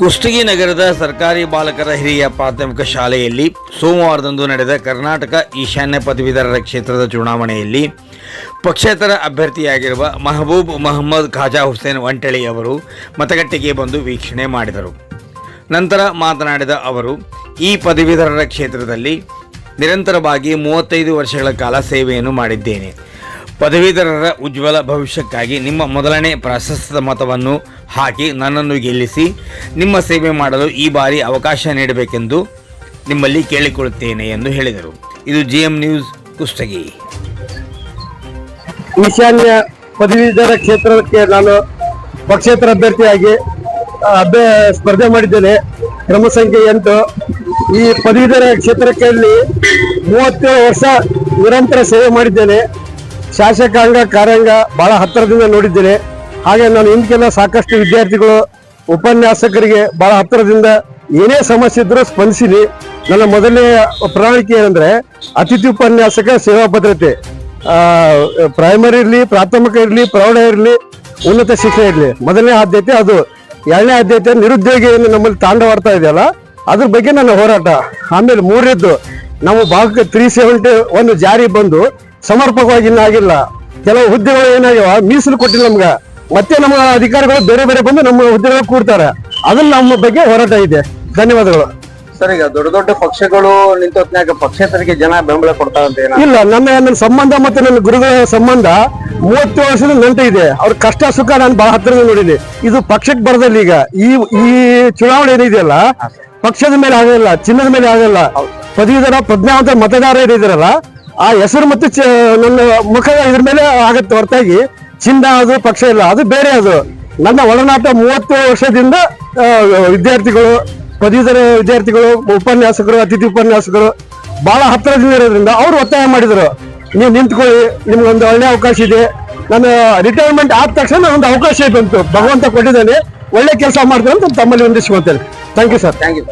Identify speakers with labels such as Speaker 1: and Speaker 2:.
Speaker 1: ಕುಷ್ಟಗಿ ನಗರದ ಸರ್ಕಾರಿ ಬಾಲಕರ ಹಿರಿಯ ಪ್ರಾಥಮಿಕ ಶಾಲೆಯಲ್ಲಿ ಸೋಮವಾರದಂದು ನಡೆದ ಕರ್ನಾಟಕ ಈಶಾನ್ಯ ಪದವೀಧರರ ಕ್ಷೇತ್ರದ ಚುನಾವಣೆಯಲ್ಲಿ ಪಕ್ಷೇತರ ಅಭ್ಯರ್ಥಿಯಾಗಿರುವ ಮಹಬೂಬ್ ಮೊಹಮ್ಮದ್ ಖಾಜಾ ಹುಸೇನ್ ವಂಟಳಿ ಅವರು ಮತಗಟ್ಟೆಗೆ ಬಂದು ವೀಕ್ಷಣೆ ಮಾಡಿದರು. ನಂತರ ಮಾತನಾಡಿದ ಅವರು, ಈ ಪದವೀಧರರ ಕ್ಷೇತ್ರದಲ್ಲಿ ನಿರಂತರವಾಗಿ ಮೂವತ್ತೈದು ವರ್ಷಗಳ ಕಾಲ ಸೇವೆಯನ್ನು ಮಾಡಿದ್ದೇನೆ. ಪದವೀಧರರ ಉಜ್ವಲ ಭವಿಷ್ಯಕ್ಕಾಗಿ ನಿಮ್ಮ ಮೊದಲನೇ ಪ್ರಶಸ್ತ ಮತವನ್ನು ಹಾಕಿ ನನ್ನನ್ನು ಗೆಲ್ಲಿಸಿ ನಿಮ್ಮ ಸೇವೆ ಮಾಡಲು ಈ ಬಾರಿ ಅವಕಾಶ ನೀಡಬೇಕೆಂದು ನಿಮ್ಮಲ್ಲಿ ಕೇಳಿಕೊಳ್ಳುತ್ತೇನೆ ಎಂದು ಹೇಳಿದರು. ಇದು ಜಿ ಎಂ ನ್ಯೂಸ್ ಕುಷ್ಟಗಿ.
Speaker 2: ಈಶಾನ್ಯ ಪದವೀಧರ ಕ್ಷೇತ್ರಕ್ಕೆ ನಾನು ಪಕ್ಷೇತರ ಅಭ್ಯರ್ಥಿಯಾಗಿ ಅಭ್ಯ, ಸ್ಪರ್ಧೆ ಮಾಡಿದ್ದೇನೆ. ಕ್ರಮ ಸಂಖ್ಯೆ ಎಂಟು. ಈ ಪದವೀಧರ ಕ್ಷೇತ್ರಕ್ಕೆ ಮೂವತ್ತೇಳು ವರ್ಷ ನಿರಂತರ ಸೇವೆ ಮಾಡಿದ್ದೇನೆ. ಶಾಸಕಾಂಗ, ಕಾರ್ಯಾಂಗ ಬಹಳ ಹತ್ತಿರದಿಂದ ನೋಡಿದ್ದೇನೆ. ಹಾಗೆ ನಾನು ಹಿಂದಕ್ಕೆಲ್ಲ ಸಾಕಷ್ಟು ವಿದ್ಯಾರ್ಥಿಗಳು, ಉಪನ್ಯಾಸಕರಿಗೆ ಬಹಳ ಹತ್ತಿರದಿಂದ ಏನೇ ಸಮಸ್ಯೆ ಇದ್ರೂ ಸ್ಪಂದಿಸಿನಿ ನನ್ನ ಮೊದಲನೇ ಪ್ರಣಾಳಿಕೆ ಏನಂದ್ರೆ, ಅತಿಥಿ ಉಪನ್ಯಾಸಕ ಸೇವಾ ಭದ್ರತೆ. ಪ್ರೈಮರಿ ಇರಲಿ, ಪ್ರಾಥಮಿಕ ಇರಲಿ, ಪ್ರೌಢ ಇರಲಿ, ಉನ್ನತ ಶಿಕ್ಷಣ ಇರಲಿ. ಮೊದಲನೇ ಆದ್ಯತೆ ಅದು. ಎರಡನೇ ಆದ್ಯತೆ ನಿರುದ್ಯೋಗಿ ಏನು ನಮ್ಮಲ್ಲಿ ತಾಂಡವಾಡ್ತಾ ಇದೆಯಲ್ಲ, ಅದ್ರ ಬಗ್ಗೆ ನನ್ನ ಹೋರಾಟ. ಆಮೇಲೆ ಮೂರನೇದ್ದು ನಾವು ಭಾಗಕ್ಕೆ ತ್ರೀ ಸೆವೆಂಟಿ ಒಂದು ಜಾರಿ ಬಂದು ಸಮರ್ಪಕವಾಗಿ ಇನ್ನೂ ಆಗಿಲ್ಲ. ಕೆಲವು ಹುದ್ದೆಗಳು ಏನಾಗ್ಯಾವ? ಮೀಸಲು ಕೊಟ್ಟಿಲ್ಲ ನಮ್ಗ. ಮತ್ತೆ ನಮ್ಮ ಅಧಿಕಾರಿಗಳು ಬೇರೆ ಬೇರೆ ಬಂದು ನಮ್ಮ ಹುದ್ದೆಗಳು ಕೂಡ್ತಾರೆ. ಅದನ್ನ ನಮ್ಮ ಬಗ್ಗೆ ಹೋರಾಟ ಇದೆ. ಧನ್ಯವಾದಗಳು.
Speaker 3: ಸರ್ ಈಗ ದೊಡ್ಡ ದೊಡ್ಡ ಪಕ್ಷಗಳು ನಿಂತೊತ್ನಾಗ ಪಕ್ಷೇತರಿಗೆ ಜನ ಬೆಂಬಲ ಕೊಡ್ತಾರಂತ
Speaker 2: ಇಲ್ಲ ನನ್ನ ನನ್ನ ಸಂಬಂಧ ಮತ್ತೆ ನನ್ನ ಗುರುಗಳ ಸಂಬಂಧ ಮೂವತ್ತು ವರ್ಷದ ನಂಟ ಇದೆ. ಅವ್ರ ಕಷ್ಟ ಸುಖ ನಾನು ಬಹಳ ಹತ್ತಿರದಿಂದ ನೋಡಿದೆ. ಇದು ಪಕ್ಷಕ್ಕೆ ಬರದಲ್ಲಿ ಈಗ ಈ ಈ ಚುನಾವಣೆ ಏನಿದೆಯಲ್ಲ ಪಕ್ಷದ ಮೇಲೆ ಆಗಲ್ಲ ಚಿನ್ನದ ಮೇಲೆ ಆಗಲ್ಲ. ಪದವೀಧರ ಪ್ರಜ್ಞಾವಂತ ಮತದಾರ ಏನಿದಾರಲ್ಲ ಆ ಹೆಸರು ಮತ್ತು ನನ್ನ ಮುಖ ಇದ್ರ ಮೇಲೆ ಆಗತ್ತೆ ಹೊರತಾಗಿ. ಚಿನ್ನ ಅದು, ಪಕ್ಷ ಇಲ್ಲ. ಅದು ಬೇರೆ ಅದು. ನನ್ನ ಒಡನಾಟ ಮೂವತ್ತು ವರ್ಷದಿಂದ ವಿದ್ಯಾರ್ಥಿಗಳು, ಪದವೀಧರ ವಿದ್ಯಾರ್ಥಿಗಳು, ಉಪನ್ಯಾಸಕರು, ಅತಿಥಿ ಉಪನ್ಯಾಸಕರು ಬಹಳ ಹತ್ತಿರದಿಂದ ಇರೋದ್ರಿಂದ ಅವರು ಒತ್ತಾಯ ಮಾಡಿದ್ರು. ನೀವು ನಿಂತ್ಕೊಳ್ಳಿ ನಿಮ್ಗೊಂದು ಒಳ್ಳೆ ಅವಕಾಶ ಇದೆ. ನಾನು ರಿಟೈರ್ಮೆಂಟ್ ಆದ ತಕ್ಷಣ ಒಂದು ಅವಕಾಶ ಬಂತು. ಭಗವಂತ ಕೊಟ್ಟಿದ್ದಾನೆ. ಒಳ್ಳೆ ಕೆಲಸ ಮಾಡ್ತಾರೆ ಅಂತ ತಮ್ಮಲ್ಲಿ ವಂದಿಸ್ಕೊಳ್ತೇನೆ thank you sir
Speaker 3: thank you